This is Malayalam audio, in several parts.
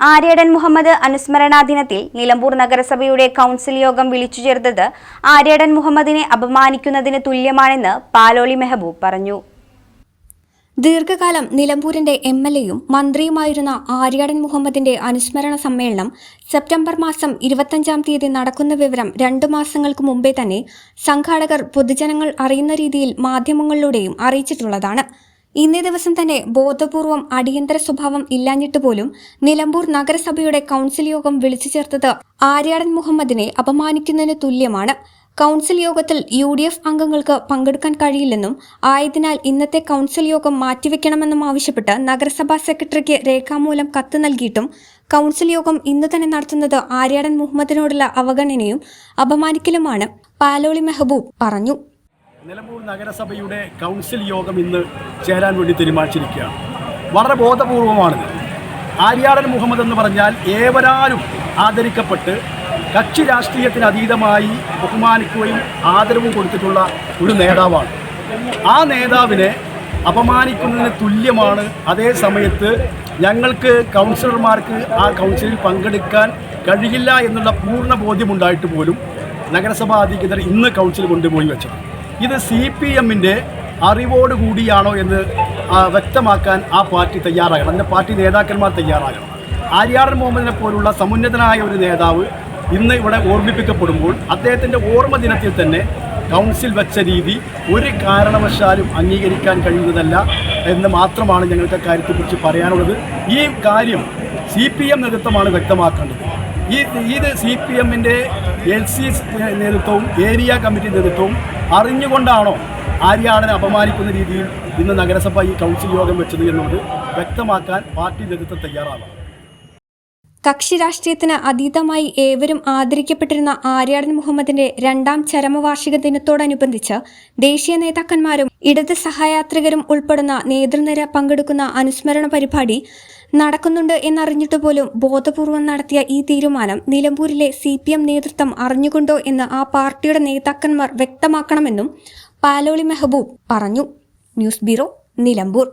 ആര്യടൻ മുഹമ്മദ് അനുസ്മരണാ ദിനത്തിൽ നിലമ്പൂർ നഗരസഭയുടെ കൗൺസിൽ യോഗം വിളിച്ചു ചേർത്തത് ആര്യടൻ മുഹമ്മദിനെ അപമാനിക്കുന്നതിന് തുല്യമാണെന്ന് പാലോളി മെഹബൂബ് പറഞ്ഞു. ദീർഘകാലം നിലമ്പൂരിന്റെ എം എൽ എയും മന്ത്രിയുമായിരുന്ന ആര്യാടൻ മുഹമ്മദിന്റെ അനുസ്മരണ സമ്മേളനം സെപ്റ്റംബർ മാസം ഇരുപത്തഞ്ചാം തീയതി നടക്കുന്ന വിവരം രണ്ടു മാസങ്ങൾക്ക് മുമ്പേ തന്നെ സംഘാടകർ പൊതുജനങ്ങൾ അറിയുന്ന രീതിയിൽ മാധ്യമങ്ങളിലൂടെയും അറിയിച്ചിട്ടുള്ളതാണ്. ഇന്നേ ദിവസം തന്നെ ബോധപൂർവം അടിയന്തര സ്വഭാവം ഇല്ലാഞ്ഞിട്ട് പോലും നിലമ്പൂർ നഗരസഭയുടെ കൗൺസിൽ യോഗം വിളിച്ചു ചേർത്തത് ആര്യാടൻ മുഹമ്മദിനെ അപമാനിക്കുന്നതിന് തുല്യമാണ്. കൗൺസിൽ യോഗത്തിൽ യു ഡി എഫ് അംഗങ്ങൾക്ക് പങ്കെടുക്കാൻ കഴിയില്ലെന്നും ആയതിനാൽ ഇന്നത്തെ കൗൺസിൽ യോഗം മാറ്റിവെക്കണമെന്നും ആവശ്യപ്പെട്ട് നഗരസഭാ സെക്രട്ടറിക്ക് രേഖാമൂലം കത്ത് നൽകിയിട്ടും കൗൺസിൽ യോഗം ഇന്ന് തന്നെ നടത്തുന്നത് ആര്യാടൻ മുഹമ്മദിനോടുള്ള അവഗണനയും അപമാനിക്കലുമാണ്. പാലോളി മെഹബൂബ് പറഞ്ഞു. നിലമ്പൂർ നഗരസഭയുടെ കൗൺസിൽ യോഗം ഇന്ന് ചേരാൻ വേണ്ടി തീരുമാനിച്ചിരിക്കുകയാണ്. വളരെ ബോധപൂർവമാണിത്. ആര്യാടൻ മുഹമ്മദ് എന്ന് പറഞ്ഞാൽ ഏവരാലും ആദരിക്കപ്പെട്ട് കക്ഷി രാഷ്ട്രീയത്തിന് അതീതമായി ബഹുമാനിക്കുകയും ആദരവും കൊടുത്തിട്ടുള്ള ഒരു നേതാവാണ്. ആ നേതാവിനെ അപമാനിക്കുന്നതിന് തുല്യമാണ് അതേ സമയത്ത് ഞങ്ങൾക്ക് കൗൺസിലർമാർക്ക് ആ കൗൺസിലിൽ പങ്കെടുക്കാൻ കഴിയില്ല എന്നുള്ള പൂർണ ബോധ്യമുണ്ടായിട്ട് പോലും നഗരസഭാ അധികൃതർ ഇന്ന് കൗൺസിൽ കൊണ്ടുപോയി വെച്ചത്. ഇത് സി പി എമ്മിന്റെ അറിവോടുകൂടിയാണോ എന്ന് വ്യക്തമാക്കാൻ ആ പാർട്ടി തയ്യാറാകണം. അതിന്റെ പാർട്ടി നേതാക്കന്മാർ തയ്യാറാകണം. ആര്യാടൻ മുഹമ്മദിനെ പോലുള്ള സമുന്നതനായ ഒരു നേതാവ് ഇന്ന് ഇവിടെ ഓർമ്മിപ്പിക്കപ്പെടുമ്പോൾ അദ്ദേഹത്തിന്റെ ഓർമ്മ ദിനത്തിൽ തന്നെ കൗൺസിൽ വെച്ച രീതി ഒരു കാരണവശാലും അംഗീകരിക്കാൻ കഴിയുന്നതല്ല എന്ന് മാത്രമാണ് ഞങ്ങൾക്ക് കാര്യത്തെക്കുറിച്ച് പറയാനുള്ളത്. ഈ കാര്യം സി പി എം നേതൃത്വമാണ് വ്യക്തമാക്കേണ്ടത്. ഈ ഇത് സി പി എമ്മിന്റെ എൽ സി നേതൃത്വവും ഏരിയ കമ്മിറ്റി നേതൃത്വവും അറിഞ്ഞുകൊണ്ടാണോ ആര്യാടനെ അപമാനിക്കുന്ന രീതിയിൽ ഇന്ന് നഗരസഭ ഈ കൗൺസിൽ യോഗം വെച്ചത് എന്നുള്ളത് വ്യക്തമാക്കാൻ പാർട്ടി നേതൃത്വം തയ്യാറാണ് കക്ഷി രാഷ്ട്രീയത്തിന് അതീതമായി ഏവരും ആദരിക്കപ്പെട്ടിരുന്ന ആര്യാടൻ മുഹമ്മദിന്റെ രണ്ടാം ചരമവാർഷിക ദിനത്തോടനുബന്ധിച്ച് ദേശീയ നേതാക്കന്മാരും ഇടത് സഹയാത്രികരും ഉൾപ്പെടുന്ന നേതൃനിര പങ്കെടുക്കുന്ന അനുസ്മരണ പരിപാടി നടക്കുന്നുണ്ട് എന്നറിഞ്ഞിട്ട് പോലും ബോധപൂർവം നടത്തിയ ഈ തീരുമാനം നിലമ്പൂരിലെ സി പി എം നേതൃത്വം അറിഞ്ഞുകൊണ്ടോ എന്ന് ആ പാർട്ടിയുടെ നേതാക്കന്മാർ വ്യക്തമാക്കണമെന്നും പാലോളി മെഹബൂബ് പറഞ്ഞു. News bureau Nilambur.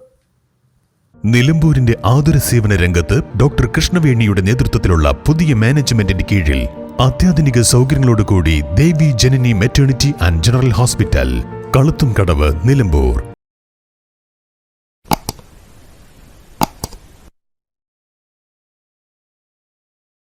നിലമ്പൂരിന്റെ ആതുര സേവന രംഗത്ത് ഡോക്ടർ കൃഷ്ണവേണിയുടെ നേതൃത്വത്തിലുള്ള പുതിയ മാനേജ്മെന്റിന്റെ കീഴിൽ അത്യാധുനിക സൗകര്യങ്ങളോടുകൂടി Devi Janani maternity and general hospital കളുത്തും കടവ് നിലമ്പൂർ.